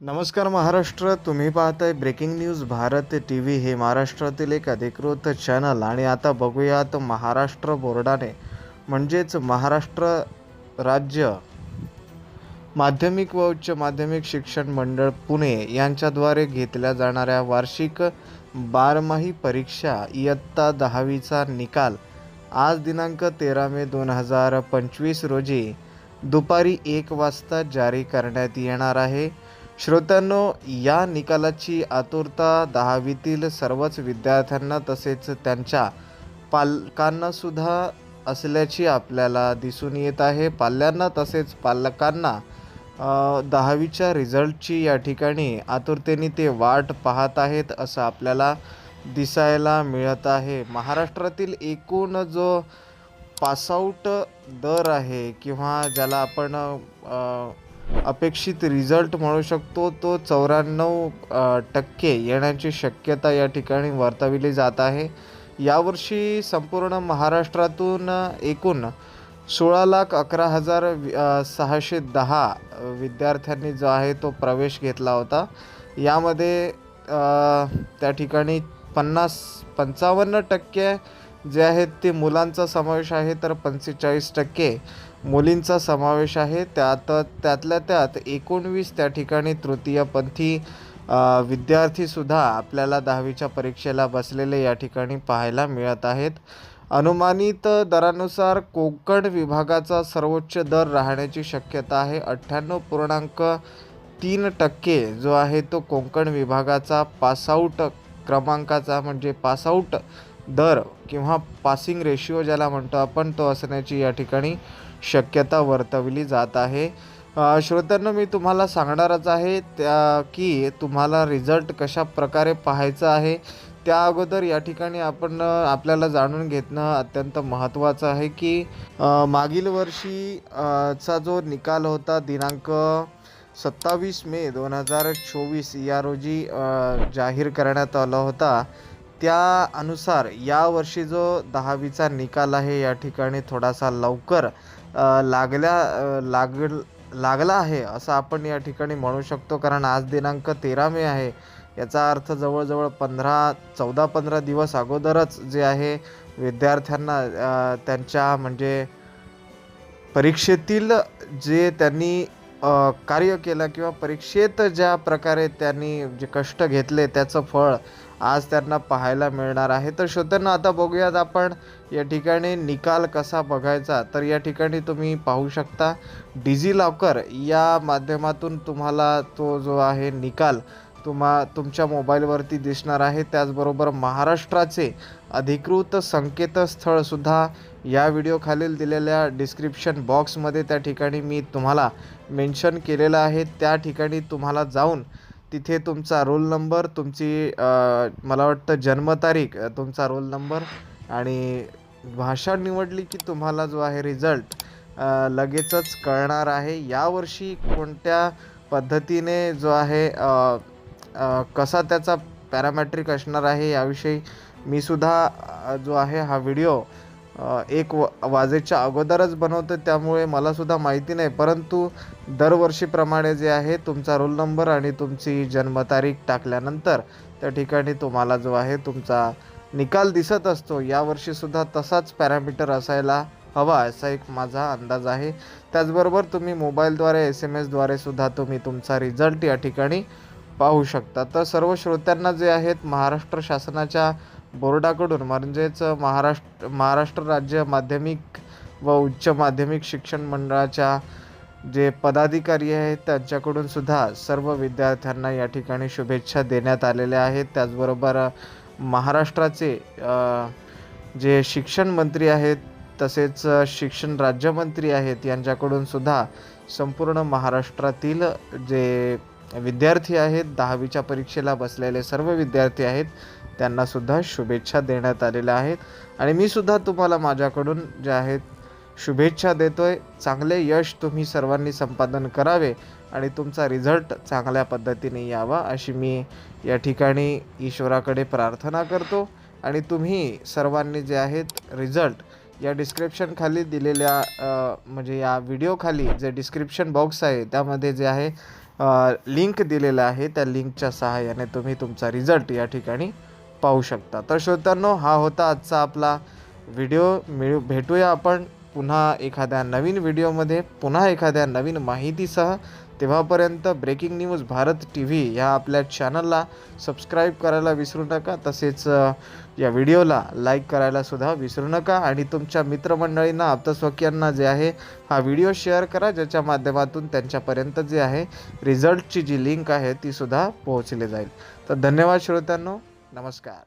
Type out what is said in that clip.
नमस्कार महाराष्ट्र तुम्ही पाहताय breaking news Bharat T V हे महाराष्ट्रातील एक अधिकृत चॅनल. आणि आता बघूयात महाराष्ट्र बोर्डाने. म्हणजेच महाराष्ट्र राज्य माध्यमिक व उच्च माध्यमिक शिक्षण मंडळ पुणे यांच्याद्वारे घेतल्या जाणाऱ्या वार्षिक बारमाही परीक्षा इयत्ता दहावीचा निकाल आज दिनांक तेरा मे दोन हजार पंचवीस रोजी दुपारी एक वाजता जारी करण्यात येणार आहे. श्रोत्यांनो या निकालाची आतुरता दहावीतील सर्वच विद्यार्थ्यांना तसेच त्यांच्या पालकांनासुद्धा असल्याची आपल्याला दिसून येत आहे. पाल्यांना तसेच पालकांना दहावीच्या रिझल्टची या ठिकाणी आतुरतेने ते वाट पाहत आहेत असं आपल्याला दिसायला मिळत आहे. महाराष्ट्रातील एकूण जो पासआउट दर आहे किंवा ज्याला आपण अपेक्षित रिझल्ट म्हणू शकतो तो चौऱ्याण्णव टक्के येण्याची शक्यता या ठिकाणी वर्तविली जात आहे. यावर्षी संपूर्ण महाराष्ट्रातून एकूण सोळा लाख अकरा हजार सहाशे दहा विद्यार्थ्यांनी जो आहे तो प्रवेश घेतला होता. यामध्ये त्या ठिकाणी पन्नास पंचावन्न टक्के जे आहेत ते मुलांचा समावेश आहे तर पंचेचाळीस टक्के मुलींचा समावेश आहे. त्यात त्यातल्या त्यात एकोणवीस त्या ठिकाणी तृतीयपंथी विद्यार्थीसुद्धा आपल्याला दहावीच्या परीक्षेला बसलेले या ठिकाणी पाहायला मिळत आहेत. अनुमानित दरानुसार कोकण विभागाचा सर्वोच्च दर राहण्याची शक्यता आहे. अठ्ठ्याण्णव पूर्णांक तीन टक्के जो आहे तो कोकण विभागाचा पासआउट क्रमांकाचा म्हणजे पासआउट दर किंवा पासिंग रेशिओ ज्याला म्हणतो आपण तो असण्याची या ठिकाणी शक्यता वर्तवली जात आहे. श्रोत्यांना मी तुम्हाला सांगणारच आहे त्या की तुम्हाला रिझल्ट कशा प्रकारे पाहायचा आहे त्या अगोदर या ठिकाणी आपण आपल्याला जाणून घेतणं अत्यंत महत्त्वाचं आहे की मागील वर्षी चा जो निकाल होता दिनांक सत्तावीस मे दोन हजार चोवीस या रोजी जाहीर करण्यात आला होता. त्या अनुसार यावर्षी जो दहावीचा निकाल आहे या ठिकाणी थोडासा लवकर लागल्या लाग लागला आहे असं आपण या ठिकाणी म्हणू शकतो. कारण आज दिनांक तेरा मे आहे. याचा अर्थ जवळजवळ पंधरा चौदा पंधरा दिवस अगोदरच जे आहे विद्यार्थ्यांना त्यांच्या म्हणजे परीक्षेतील जे त्यांनी कार्य केलं किंवा परीक्षेत ज्या प्रकारे त्यांनी जे कष्ट घेतले त्याचं फळ आज त्यांना पाहायला मिळणार आहे. तर श्रोत्यांना आता बघूयात आपण या ठिकाणी निकाल कसा बघायचा? तर या ठिकाणी तुम्ही पाहू शकता डिजी लॉकर या माध्यमातून तुम्हाला तो जो आहे निकाल तुम्हा तुमच्या मोबाईलवरती दिसणार आहे. त्याचबरोबर महाराष्ट्राचे अधिकृत संकेतस्थळसुद्धा या व्हिडिओखालील दिलेल्या डिस्क्रिप्शन बॉक्समध्ये त्या ठिकाणी मी तुम्हाला मेन्शन केलेलं आहे. त्या ठिकाणी तुम्हाला जाऊन तिथे तुमचा रोल नंबर तुमची मला वाटतं जन्मतारीख तुमचा रोल नंबर आणि भाषा निवडली की तुम्हाला जो आहे रिझल्ट लगेचच कळणार आहे. यावर्षी कोणत्या पद्धतीने जो आहे कसा त्याचा पॅरामॅट्रिक असणार आहे याविषयी मी सुद्धा जो आहे हा व्हिडिओ एक व वाजेच्या अगोदरच बनवतो त्यामुळे मलासुद्धा माहिती नाही. परंतु दरवर्षीप्रमाणे जे आहे तुमचा रोल नंबर आणि तुमची जन्मतारीख टाकल्यानंतर त्या ठिकाणी तुम्हाला जो आहे तुमचा निकाल दिसत असतो. यावर्षीसुद्धा तसाच पॅरामीटर असायला हवा असा एक माझा अंदाज आहे. त्याचबरोबर तुम्ही मोबाईलद्वारे एस एम एसद्वारे सुद्धा तुम्ही तुमचा रिझल्ट या ठिकाणी पाहू शकता. तर सर्व श्रोत्यांना जे आहेत महाराष्ट्र शासनाच्या बोर्डाकडून म्हणजेच महाराष्ट्र महाराष्ट्र राज्य माध्यमिक व उच्च माध्यमिक शिक्षण मंडळाच्या जे पदाधिकारी आहेत त्यांच्याकडून सुद्धा सर्व विद्यार्थ्यांना या ठिकाणी शुभेच्छा देण्यात आलेल्या आहेत. त्याचबरोबर महाराष्ट्राचे जे शिक्षण मंत्री आहेत तसेच शिक्षण राज्यमंत्री आहेत यांच्याकडून सुद्धा संपूर्ण महाराष्ट्रातील जे विद्यार्थी आहेत दहावीच्या परीक्षेला बसलेले सर्व विद्यार्थी आहेत. त्यांनासुद्धा शुभेच्छा देण्यात आलेल्या आहेत. आणि मी सुद्धा तुम्हाला माझ्याकडून जे आहेत शुभेच्छा देतो आहे चांगले यश तुम्ही सर्वांनी संपादन करावे आणि तुमचा रिझल्ट चांगल्या पद्धतीने यावा अशी मी या ठिकाणी ईश्वराकडे प्रार्थना करतो. आणि तुम्ही सर्वांनी जे आहेत रिझल्ट या डिस्क्रिप्शनखाली दिलेल्या म्हणजे या व्हिडिओखाली जे डिस्क्रिप्शन बॉक्स आहे त्यामध्ये जे आहे लिंक दिलेला आहे. त्या लिंकच्या सहाय्याने तुम्ही तुमचा रिझल्ट या ठिकाणी पाहू शकता. तर श्रोत्यांनो हा होता आजचा आपला व्हिडिओ मिळू भेटूया आपण पुन्हा एखाद्या नवीन व्हिडिओमध्ये पुन्हा एखाद्या नवीन माहितीसह. तेव्हापर्यंत breaking news Bharat T V ह्या आपल्या चॅनलला सबस्क्राईब करायला विसरू नका. तसेच या व्हिडिओला लाईक करायलासुद्धा विसरू नका. आणि तुमच्या मित्रमंडळींना आप्तस्वकीयांना जे आहे हा व्हिडिओ शेअर करा ज्याच्या माध्यमातून त्यांच्यापर्यंत जे आहे रिझल्टची जी लिंक आहे तीसुद्धा पोहोचली जाईल. तर धन्यवाद श्रोत्यांनो. नमस्कार.